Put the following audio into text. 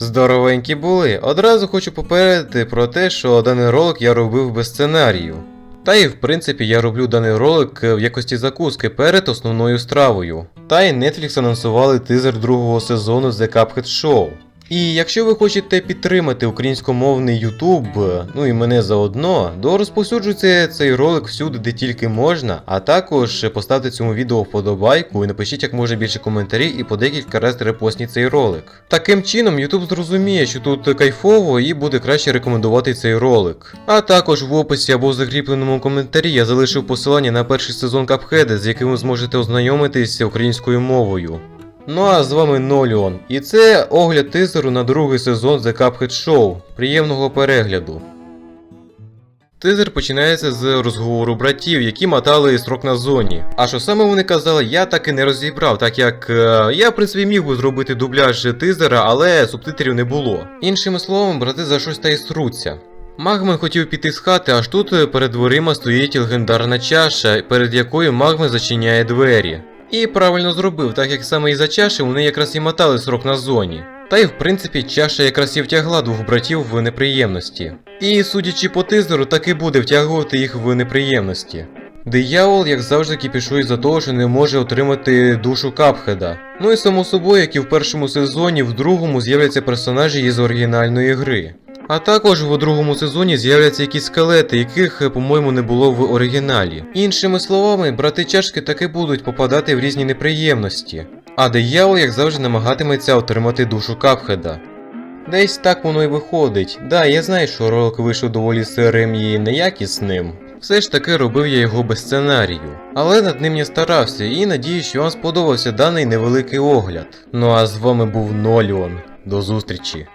Здоровенькі були. Одразу хочу попередити про те, що даний ролик я робив без сценарію. Та і в принципі я роблю даний ролик в якості закуски перед основною стравою. Та й Netflix анонсували тизер другого сезону The Cuphead Show. І якщо ви хочете підтримати українськомовний YouTube, ну і мене заодно, то розповсюджуйте цей ролик всюди, де тільки можна, а також поставте цьому відео вподобайку і напишіть як може більше коментарів і по декілька разів репостніть цей ролик. Таким чином YouTube зрозуміє, що тут кайфово і буде краще рекомендувати цей ролик. А також в описі або в закріпленому коментарі я залишив посилання на перший сезон Капхеда, з яким ви зможете ознайомитися українською мовою. Ну а з вами Ноліон, і це огляд тизеру на другий сезон The Cuphead Show. Приємного перегляду. Тизер починається з розговору братів, які мотали строк на зоні. А що саме вони казали, я так і не розібрав, так як е, я в принципі міг би зробити дубляж тизера, але субтитрів не було. Іншими словами, брати за щось та й сруться. Магмен хотів піти з хати, аж тут перед дверима стоїть легендарна чаша, перед якою Магмен зачиняє двері. І правильно зробив, так як саме із-за чаші вони якраз і мотали срок на зоні. Та й в принципі чаша якраз і втягла двох братів в неприємності. І судячи по тизеру, так і буде втягувати їх в неприємності. Диявол, як завжди, кіпішує за того, що не може отримати душу Капхеда. Ну і само собою, як і в першому сезоні, в другому з'являться персонажі із оригінальної гри. А також в другому сезоні з'являться якісь скелети, яких, по-моєму, не було в оригіналі. Іншими словами, брати чашки таки будуть попадати в різні неприємності. А диявол, як завжди, намагатиметься отримати душу Капхеда. Десь так воно і виходить. Да, я знаю, що ролик вийшов доволі сирим і неякісним. Все ж таки робив я його без сценарію. Але над ним я старався і надію, що вам сподобався даний невеликий огляд. Ну а з вами був Ноліон. До зустрічі!